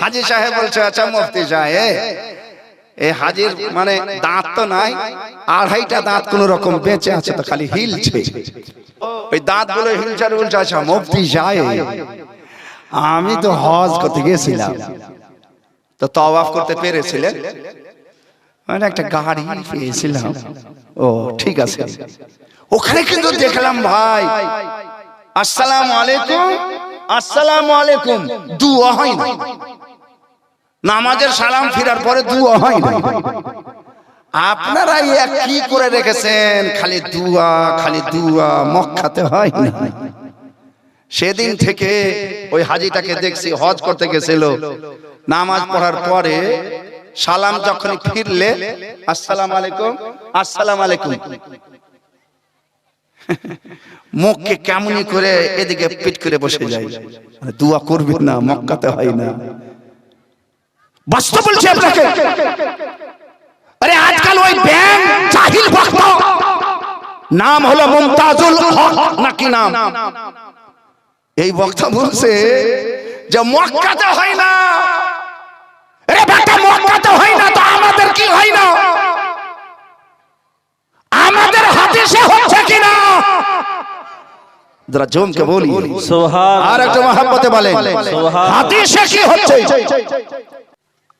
হাজি সাহেব বলছে আচ্ছা মুফতি সাহেব এই হাজির মানে দাঁত তো নাই, আড়াইটা দাঁত কোন রকম বেঁচে আছে তো খালি হিলছে। ওই দাঁতগুলো হিলচার উলচা আচ্ছা মুফতি সাহেব, আমি তো হজ করতে গেছিলাম। তো তওয়াফ করতে পেরেছিলেন? মানে একটা গাড়ি পেয়েছিলাম। ও, ঠিক আছে। ওখানে কিন্তু দেখলাম ভাই। আসসালামু আলাইকুম। আসসালামু আলাইকুম। দুয়া হয় না। নামাজের সালাম ফিরার পরে দুয়া হয় না। আপনারা ইয়া কি করে রেখেছেন? খালি দুয়া খালি দুয়া মক্কাতে হয় না। সেদিন থেকে ওই হাজিটাকে দেখছি, হজ করতে গেছিল। নামাজ পড়ার পরে সালাম যখন ফিরলে, আসসালাম আলাইকুম আসসালাম আলাইকুম। মুখকে কেমনি করে এদিকে পিট করে বসে যায়। মানে দোয়া করবি না, মক্কাতে হয় না। বাস্তব বলছি আপনাকে। আরে আজকাল ওই ব্যাং জাহিল ভক্ত। নাম হলো মুমতাজুল হক, নাকি নাম? এই বক্তা বলছে যে মক্কাতে হয় না। আরে বেটা, মক্কাতে হয় না তো আমাদের কি হয় না? আমাদের হাদিসে হচ্ছে কিনা? যারা জমকে বলি আর একটা মহাব্বতে বলে হাদিসে কি হচ্ছে?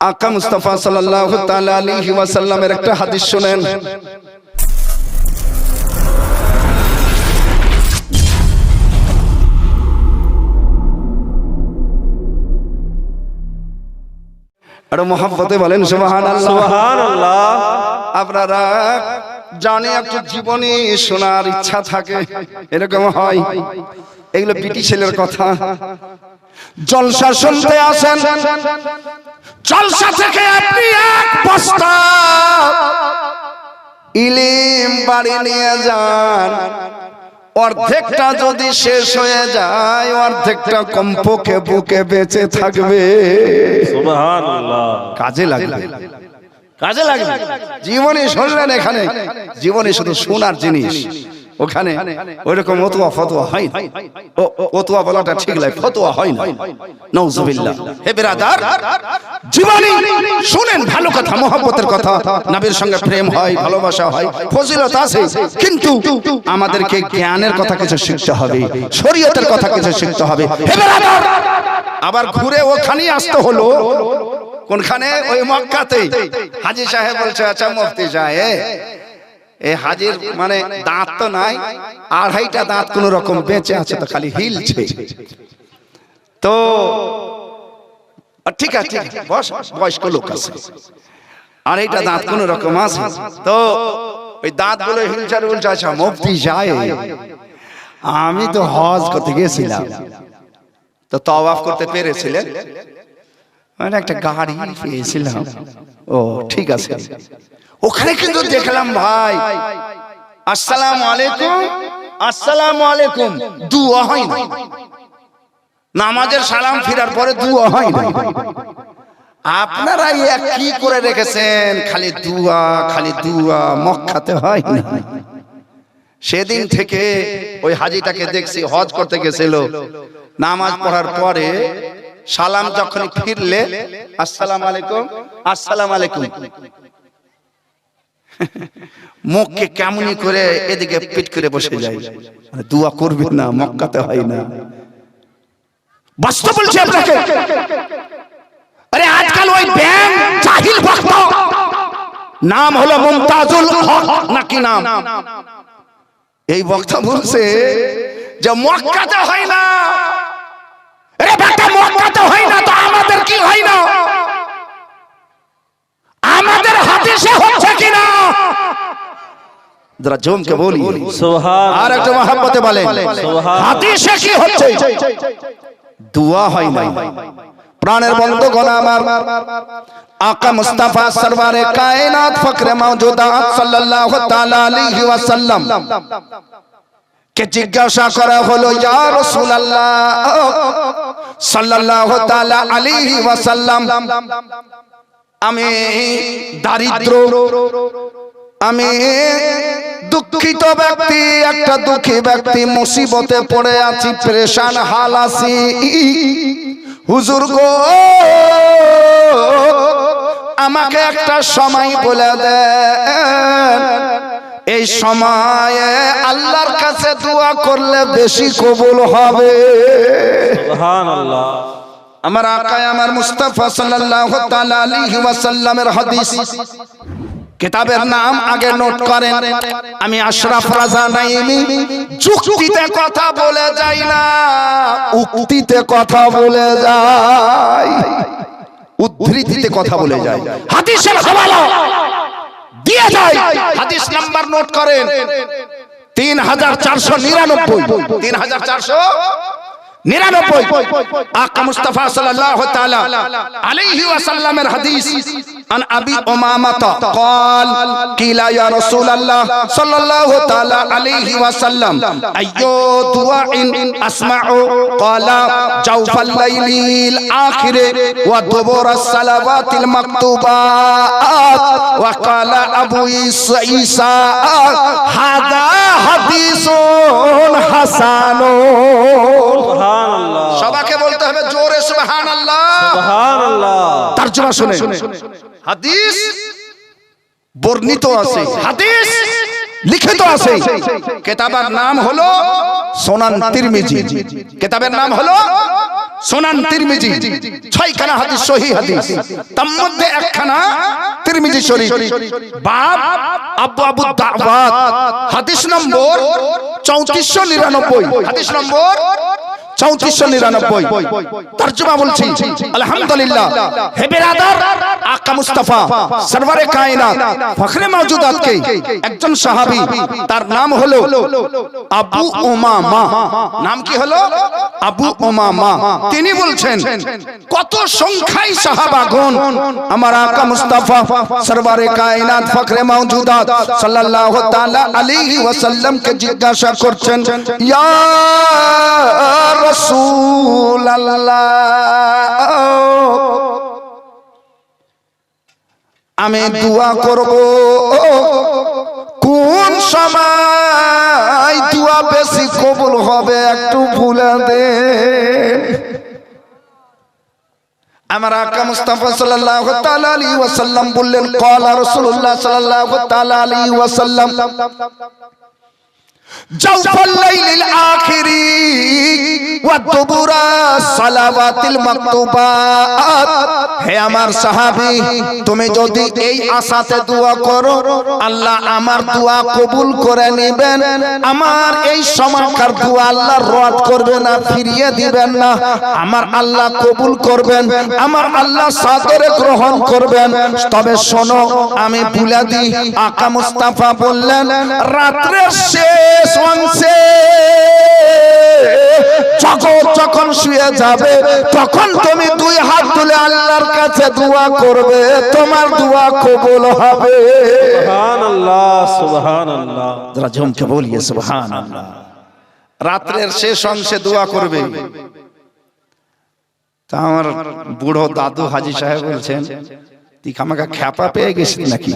আকা মুস্তাফা সাল্লাল্লাহু তাআলা আলাইহি ওয়াসাল্লামের একটা হাদিস শুনেন। আর মহাব্বতে বলেন সুবহানাল্লাহ। সোহান আল্লাহ আপনারা জানে একটু জীবনী শোনার ইচ্ছা থাকে এরকম হয়। এগুলো বিটি ছেলের কথা। জলসা শুনতে আসেন। জলসা থেকে আপনি এক বস্তা ইলিম বাড়ি নিয়ে যান। অর্ধেকটা যদি শেষ হয়ে যায় অর্ধেকটা কমপক্ষে বুকে বেঁচে থাকবে। কাজে লাগবে। কাজে লাগবে জীবনে শুনলেন এখানে। জীবনে শুধু শোনার জিনিস। ওখানে ওইরকম অতুয়া ফতোয়া হয় না। অতুয়া বলাটা ঠিক লাগে ফতোয়া হয় না। নৌজুবিল্লাহ হে বিরাদার, জীবনে শুনেন, ভালো কথা, মহব্বতের কথা। নবীর সঙ্গে প্রেম হয়, ভালোবাসা হয়, ফজিলত আছে। কিন্তু আমাদেরকে জ্ঞানের কথা কিছু শিখতে হবে, শরীয়তের কথা কিছু শিখতে হবে। হে বিরাদার, আবার ঘুরে ওখানেই আসতে হলো। কোনখানে? ওই মক্কাতে হাজি সাহেব বলছে আচ্ছা মুফতি সাহেব এই হাজির মানে দাঁত তো নাই আড়াইটা দাঁত কোন রকম বেঁচে আছে তো খালি হিলছে। তো ঠিক আছে বস বয়স্ক লোক আছে। আড়াইটা দাঁত কোন রকম আছে। তো ওই দাঁতগুলো হিলচার উলচা আছে মুফতি সাহেব। আমি তো হজ করতে গেছিলাম। তো তওয়াফ করতে পেরেছিলেন? মানে একটা গাড়ি পেয়েছিলাম। ও ঠিক আছে। ওখানে কিন্তু দেখলাম ভাই। আসসালাম আলাইকুম। আসসালামু আলাইকুম। দুয়া হয় না। নামাজের সালাম ফিরার পরে দুয়া হয় না। আপনারা ইয়া কি করে রেখেছেন? খালি দুয়া খালি দুয়া মক্কাতে হয় না। সেদিন থেকে ওই হাজিটাকে দেখছি হজ করতে গেছিল। নামাজ পড়ার পরে সালাম যখন ফিরলে, আসসালাম আলাইকুম আসসালাম আলাইকুম। মুখকে কেমনি করে এদিকে পিট করে বসে যায়। মানে দোয়া করবি না, মক্কাতে হয় না। বাস্তব বলছি আপনাকে। আরে আজকাল ওই ব্যাং জাহিল ভক্ত। নাম হলো মুমতাজুল হক, নাকি নাম? এই বক্তা বলছে যে মক্কাতে হয় না। আরে বেটা মক্কাতে হয় না তো আমাদের কি হয় না? আমাদের হাদিসে হচ্ছে কিনা? যারা জমকে বলি সোহান আর একটা মহাব্বতে বলে সোহান হাদিসে কি হচ্ছে? দোয়া হয় না। প্রাণের বন্ধুগণ আমার আকা মুস্তাফা সরওয়ারে কায়নাত ফকরে মাওজুদাত সাল্লাল্লাহু তাআলা আলাইহি ওয়াসাল্লাম। কে জিজ্ঞাসা করা হলো, ইয়া রাসূলুল্লাহ? ওয়াসাল্লাম, আমি দারিদ্র, আমি দুঃখিত ব্যক্তি, একটা দুঃখী ব্যক্তি মুসিবতে পড়ে আছি, পরেশান হাল আছি। হুজুর গো, আমাকে একটা সময় বলে দেন এই সময়ে আল্লাহর কাছে দোয়া করলে বেশি কবুল হবে। আমার আকায় আমার মুস্তাফা সাল্লাল্লাহু তাআলা আলাইহি ওয়াসাল্লামের হাদিস। কিতাবের নাম আগে নোট করেন। আমি আশরাফ রাজা নাইমি যুক্তিতে কথা বলে যাই না উক্তিতে কথা বলে যাই। উদ্ধৃতিতে কথা বলে যাই। হাদিসের হওয়ালা। দিয়ে যায় হাদিস নাম্বার নোট করেন। তিন হাজার চারশো নিরানব্বই। তিন হাজার চারশো নিরানব্বই আকা মুস্তাফা সাল্লাল্লাহু তাআলা আলাইহি ওয়াসাল্লামের হাদিস আন আবি উমামাতা قال قيل يا رسول الله صلى الله تعالى عليه وسلم اي دعاء اسمع قال جوف الليل الاخر ودبر الصلوات المكتوبات وقال ابو عيسى هذا সবাকে বলতে হবে জোরে সুবহানাল্লাহ। সুবহানাল্লাহ। তরজমা শুনে হাদিস বর্ণিত আছে। হাদিস লিখিত আছে। কেতাবের নাম হলো সোনান তিরমিজি। কেতাবের নাম হলো সোনান তিরমিজি ছয়খানা হাদিস সহি হাদিস। তার মধ্যে একখানা তিরমিজি শরীফ। বাব আবু আবু দাওয়াত হাদিস নম্বর চৌত্রিশশো নিরানব্বই। হাদিস নম্বর চৌত্রিশশো নিরানব্বই। তর্জমা বলছি আলহামদুলিল্লাহ। হে বেরাদার আকা মুস্তাফা সরওয়ারে কায়নাত ফখরে মওজুদাত কে একজন সাহাবী তার নাম হলো আবু উমামা। নাম কি হলো? আবু উমামা। তিনি বলছেন কত সংখ্যায় সাহাবাগণ আমার আকা মুস্তাফা সরওয়ারে কায়নাত ফখরে মওজুদাত সাল্লাল্লাহু তাআলা আলাইহি ওয়াসাল্লাম কে জিজ্ঞাসা করছেন ইয়া রসুল আমি দোয়া করব। কোন সময় দোয়া বেশি কবুল হবে একটু ভুলে দে। আমার আকা মুস্তাফা সাল্লাল্লাহু তাআলা আলাইহি ওয়াসাল্লাম বললেন ক্বালা রাসূলুল্লাহ সাল্লাল্লাহু তাআলা আলাইহি ওয়াসাল্লাম جوف الليل الآخر والدبر الصلوات المكتوبات হে আমার সাহাবী তুমি যদি এই আশাতে দোয়া করো আল্লাহ আমার দোয়া কবুল করে নেবেন আমার এই সময়কার দোয়া আল্লাহ রদ করবে না ফিরিয়ে দিবেন না আমার আল্লাহ কবুল করবেন আমার আল্লাহ সাদরে গ্রহণ করবেন তবে শোনো আমি ভুলে দিই আকা মুস্তাফা বললেন রাত্রের শেষ অংশে যখন যখন শুয়ে যাবে তখন তুমি দুই হাত তুলে আল্লাহর কাছে দোয়া করবে। তোমার দোয়া কবুল হবে। সুবহানাল্লাহ সুবহানাল্লাহ। যারা জমকে বলিয়ে সুবহানাল্লাহ। রাত্রের শেষ অংশে দোয়া করবে। তা আমার বুড়ো দাদু হাজি সাহেব বলছেন তুই আমাকে খ্যাপা পেয়ে গেছিস নাকি?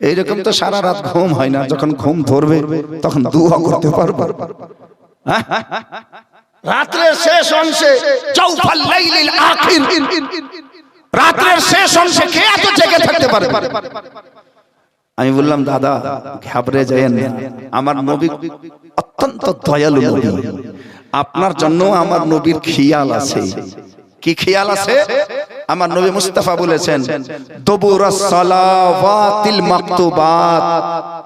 এইরকম তো সারা রাত ঘুম হয় না যখন ঘুম ধরবে তখন দোয়া করতে পারব? রাত্রের শেষ অংশে চৌফাল লাইলিল আখির। রাত্রের শেষ অংশে কে এত জেগে থাকতে পারে? আমি বললাম দাদা ঘাবড়ে যায়েন না। আমার নবী অত্যন্ত দয়ালু নবী। আপনার জন্য আমার নবীর খেয়াল আছে। কি খেয়াল আছে? আমার নবী মুস্তাফা বলেছেন দবুরাস সালাওয়াতিল মাকতুবাত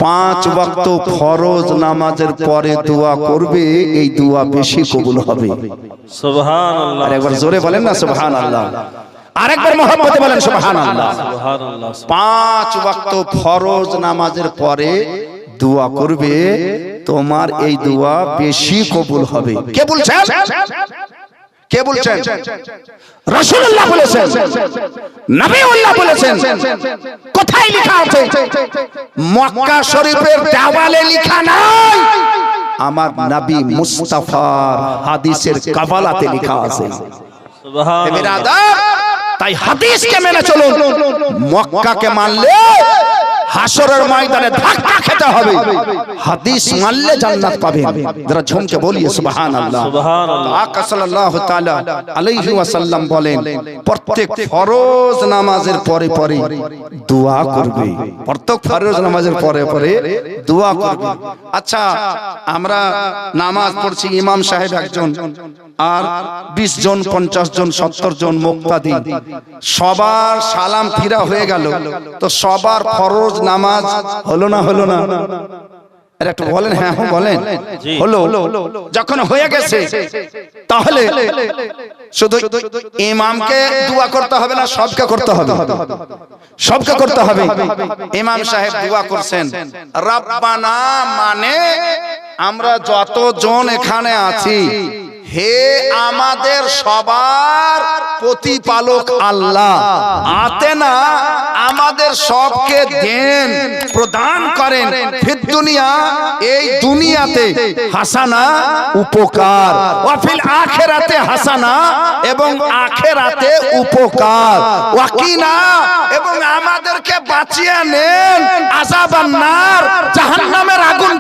পাঁচ ওয়াক্ত ফরজ নামাজের পরে দোয়া করবে এই দোয়া বেশি কবুল হবে। সুবহানাল্লাহ। আর একবার জোরে বলেন না সুবহানাল্লাহ। আরেকবার মহব্বতে বলেন সুবহানাল্লাহ। সুবহানাল্লাহ পাঁচ ওয়াক্ত ফরজ নামাজের পরে দোয়া করবে তোমার এই দোয়া বেশি কবুল হবে। কে বলছেন? কে বলছেন? রাসূলুল্লাহ বলেছেন নবীউল্লাহ বলেছেন কোথায় লেখা আছে? মক্কা শরীফের দেওয়ালে লেখা নাই। আমার নবী মুস্তাফার হাদিসের কাবালাতে লেখা আছে। সুবহানাল্লাহ। তাই হাদিসকে মেনে চলুন। মক্কাকে মানলে হাসরের ময়দানে ধাক্কা খেতে হবে। হাদিস মানলে জান্নাত পাবেন। যারা ঝুমকে বলি সুবহানাল্লাহ। সুবহানাল্লাহ। আকা সাল্লাল্লাহু তাআলা আলাইহি ওয়াসাল্লাম বলেন প্রত্যেক ফরজ নামাজের পরে পরে দোয়া করবে। প্রত্যেক ফরজ নামাজের পরে পরে দোয়া করবে। আচ্ছা আমরা নামাজ পড়ছি ইমাম সাহেব একজন আর 20 জন 50 জন 70 জন মুক্তাদি। সবার সালাম ফিরা হয়ে গেল। তো সবার ফরজ নামাজ হলো না হলো না? আরে একটু বলেন হ্যাঁ হ্যাঁ বলেন। হলো। যখন হয়ে গেছে তাহলে শুধু ইমামকে দোয়া করতে হবে না সবকে করতে হবে। সবকে করতে হবে। ইমাম সাহেব দোয়া করছেন। রাব্বানা মানে আমরা যতজন এখানে আছি হে আমাদের সবার প্রতিপালক আল্লাহ। আতে না আমাদের সবকে দেন, প্রদান করেন। ফির দুনিয়া, এই দুনিয়াতে হাসানা উপকার। ওয়াফিল আখেরাতে হাসানা এবং আখেরাতে উপকার। ওয়াকিনা এবং আমাদেরকে বাঁচিয়ে নেন আযাবান নার, জাহান্নামের আগুন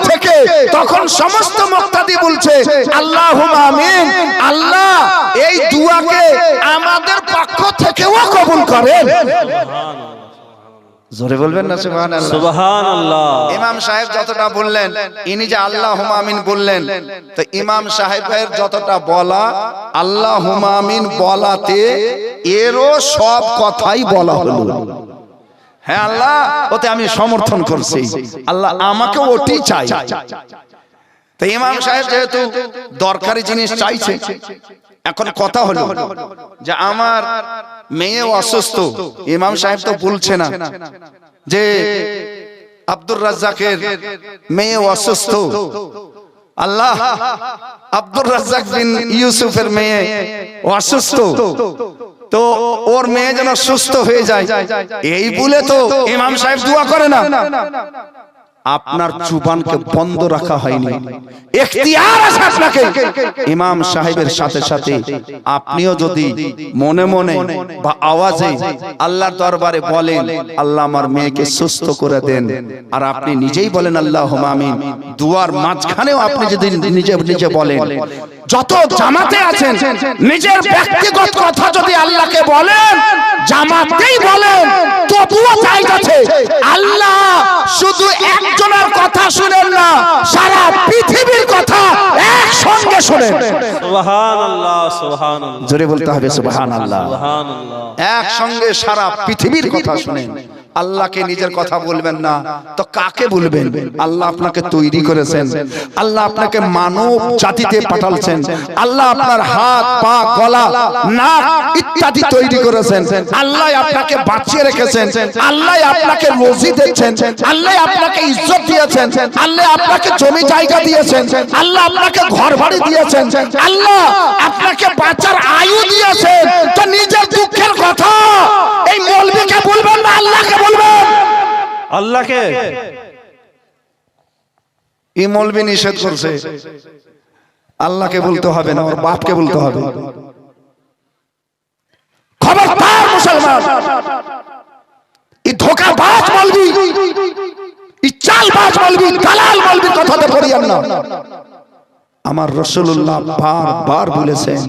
তখন সমস্ত মুক্তাদি বলছে আল্লাহুম্মা আমিন আল্লাহ এই দুয়াকে আমাদের পক্ষ থেকেও কবুল করেন। জোরে বলবেন না সুবহানাল্লাহ। ইমাম সাহেব যতটা বললেন ইনি যে আল্লাহ আমিন বললেন তো ইমাম সাহেবের যতটা বলা আল্লাহ আমিন বলাতে এরও সব কথাই বলা হলো। হ্যাঁ আল্লাহ, ওতে আমি সমর্থন করছি। আল্লাহ আমাকে ওটি চাই। তো ইমাম সাহেব যেহেতু দরকারি জিনিস চাইছে, এখন কথা হলো যে আমার মেয়ে অসুস্থ, ইমাম সাহেব তো বলছে না যে আব্দুর রাজ্জাকের মেয়ে অসুস্থ আল্লাহ, আব্দুর রাজ্জাক বিন ইউসুফের মেয়ে অসুস্থ। তো ওর মেয়ে যেন সুস্থ হয়ে যায়। এই বলে তো ইমাম সাহেব দোয়া করে না। আপনার জুবানকে বন্ধ রাখা হয়নি। এখতিয়ার আছে আপনাকে। ইমাম সাহেবের সাথে সাথে আপনিও যদি মনে মনে বা আওয়াজে আল্লাহর দরবারে বলেন আল্লাহ আমার মেয়েকে সুস্থ করে দেন। আর আপনি নিজেই বলেন আল্লাহ আমিন। দুয়ার মাঝখানেও আপনি যদি নিজে নিজে বলেন। যত জামাতে আছেন নিজের ব্যক্তিগত কথা যদি আল্লাহকে বলেন জামাতেই বলেন তবুও চাই আছে। আল্লাহ শুধু একজনের কথা শুনেন না সারা পৃথিবীর কথা একসঙ্গে শুনেন। সুবহানাল্লাহ সুবহানাল্লাহ। জোরে বলতে হবে সুবহানাল্লাহ। সুবহানাল্লাহ। একসঙ্গে সারা পৃথিবীর কথা শুনেন। আল্লাহকে নিজের কথা বলবেন না। তো কাকে বলবেন? আল্লাহ আপনাকে তৈরি করেছেন। আল্লাহ আপনাকে মানব জাতিতে পাঠালছেন। আল্লাহ আপনার হাত পা গলা নাক ইত্যাদি তৈরি করেছেন। আল্লাহ আপনাকে বাঁচিয়ে রেখেছেন। আল্লাহ আপনাকে রোজি দিচ্ছেন। আল্লাহ আপনাকে ইজ্জত দিয়েছেন। আল্লাহ আপনাকে জমি জায়গা দিয়েছেন। আল্লাহ আপনাকে ঘর বাড়ি দিয়েছেন। আল্লাহ আপনাকে বাঁচার আয়ু দিয়েছেন। তো নিজের দুঃখের কথা এই মৌলবীকে বলবেন না আল্লাহকে বলবেন? আল্লাহকে এই মৌলবী নিষেধ করছে। আল্লাহকে বলতে হবে না ওর বাপকে বলতে হবে। খবরদার মুসলমান। এই ধোকাবাজ বলবি এই চালবাজ বলবি দালাল বলবি কথাতে পড়িয়ান না। আমার রসুল্লাহ বার বার বলেছেন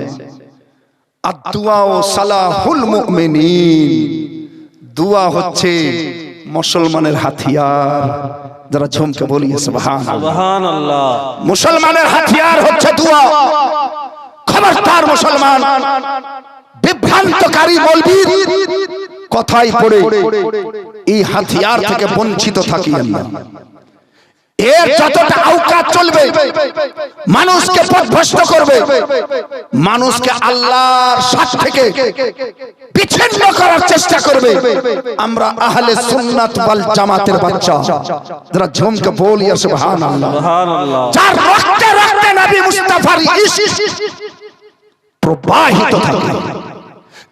আদুয়া ও সালাহুল মুমিনিন। দুয়া হচ্ছে মুসলমানের হাতিয়ার। যারা ঝমকে বলি সুবহানাল্লাহ। মুসলমানের হাতিয়ার হচ্ছে দুয়া। খবরদার মুসলমান বিভ্রান্তকারী বলবি কথাই পড়ে এই হাতিয়ার থেকে বঞ্চিত থাকি না এর যতটা আওকাত চলবে মানুষকে পথভ্রষ্ট করবে মানুষকে আল্লাহর সাথ থেকে বিচ্ছিন্ন করার চেষ্টা করবে। আমরা আহলে সুন্নাত ওয়াল জামাতের বাচ্চা যারা ঝুমকে বলি সুবহানাল্লাহ। সুবহানাল্লাহ। যার রক্তে রক্তে নবী মুস্তাফার ইশক প্রবাহিত থাকে।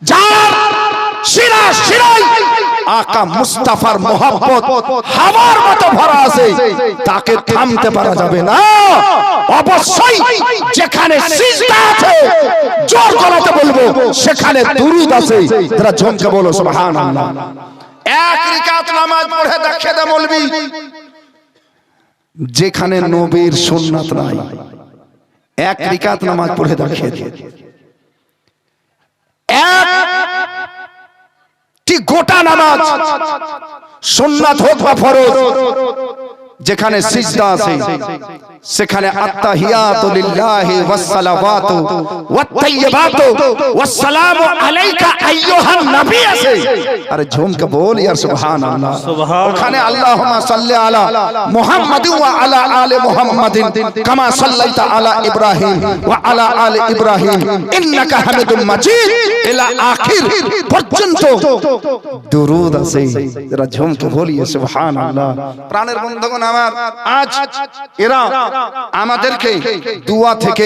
যার শিরা শিরাই আকা মুস্তাফার মোহাব্বত হাওয়ার মতো ভরা আছে, তাকে থামতে পারা যাবে না। অবশ্যই যেখানে সিজদা আছে, জোর গলাতে বলব, সেখানে দুরুদ আছে। যারা ঝমকে বলো, সুবহানাল্লাহ। এক রিকাত নামাজ পড়ে দেখে দে বলবি যেখানে নবীর সুন্নাত নাই, এক রিকাত নামাজ পড়ে দেখিয়ে দে একটি গোটা নামাজ সুন্নাত হোক বা ফরজ। যেখানে সিজদা আছে সেখানে আত্তাহিয়াতু লিল্লাহি ওয়াস সালাওয়াতু ওয়াত তাইয়্যিবাতু ওয়াস সালামু আলাইকা আইয়ুহান নবী আছে। আরে ঝুমকে বল ইয়ার সুবহানাল্লাহ। সুবহানাল্লাহ। ওখানে আল্লাহুম্মা সাল্লি আলা মুহাম্মাদিন ওয়া আলা আলি মুহাম্মাদিন কামা সাল্লাইতা আলা ইব্রাহিম ওয়া আলা আলি ইব্রাহিম ইন্নাকা হামিদুম মাজিদ। ইলা আখির পর্যন্ত দুরুদ আছে। যারা ঝুমকে বলিয়ে সুবহানাল্লাহ। প্রাণের বন্ধুগণ আমার আজ এরা আমাদেরকে দুয়া থেকে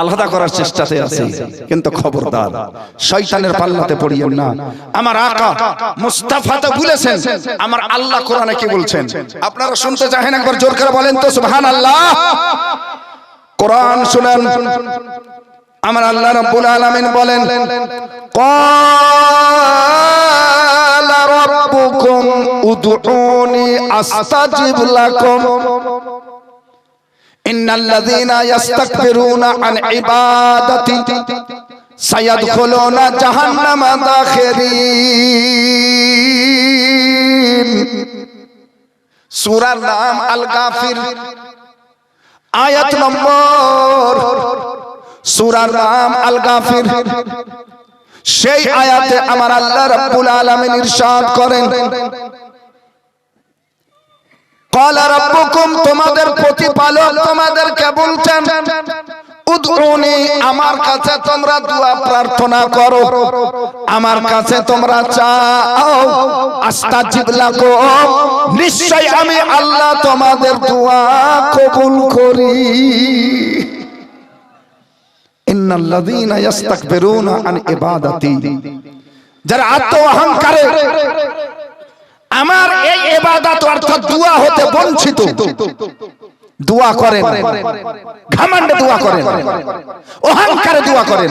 আলাদা করার চেষ্টাতে আছে। কিন্তু খবরদার, শয়তানের পাল্লাতে পড়িও না। আমার আকা মুস্তাফা তো বলেছেন আমার আল্লাহ কোরআনে কি বলছেন? আপনারা শুনতে চাহেন একবার জোর করে বলেন তো, সুবহানাল্লাহ। কোরআন শুনেন। আমার আল্লাহ রাব্বুল আলামিন বলেন, কা রাব্বুকুম উদুউনি আস্তাজিব লাকুম ইন্নাল্লাযীনা ইস্তাকবিরুনা আন ইবাদাতি সায়াদখুলুনা জাহান্নামা দাখিরিন সূরার নাম আল গাফির আয়াত নম্বর সূরার নাম আল গাফির সেই আয়াতে আমার আল্লাহ রাব্বুল আলামিন ইরশাদ করেন। ক্বালা রাব্বুকুম তোমাদের প্রতিপালক তোমাদেরকে বলছেন? উদউনি আমার কাছে তোমরা দোয়া প্রার্থনা করো। আমার কাছে তোমরা চাও। আস্তাজিব লাকুম নিশ্চয় আমি আল্লাহ তোমাদের দোয়া কবুল করি। ইন্নাল্লাযীনা ইস্তাকবিরুনা আন ইবাদাতি। যারা আত্ম অহংকারে আমার এই ইবাদত অর্থাৎ অহংকারে দোয়া করেন ইন্নাল্লাযীনা ইস্তাকবিরুনা আন ইবাদাতি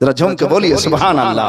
যারা ঝমকে বলি সুবহানাল্লাহ।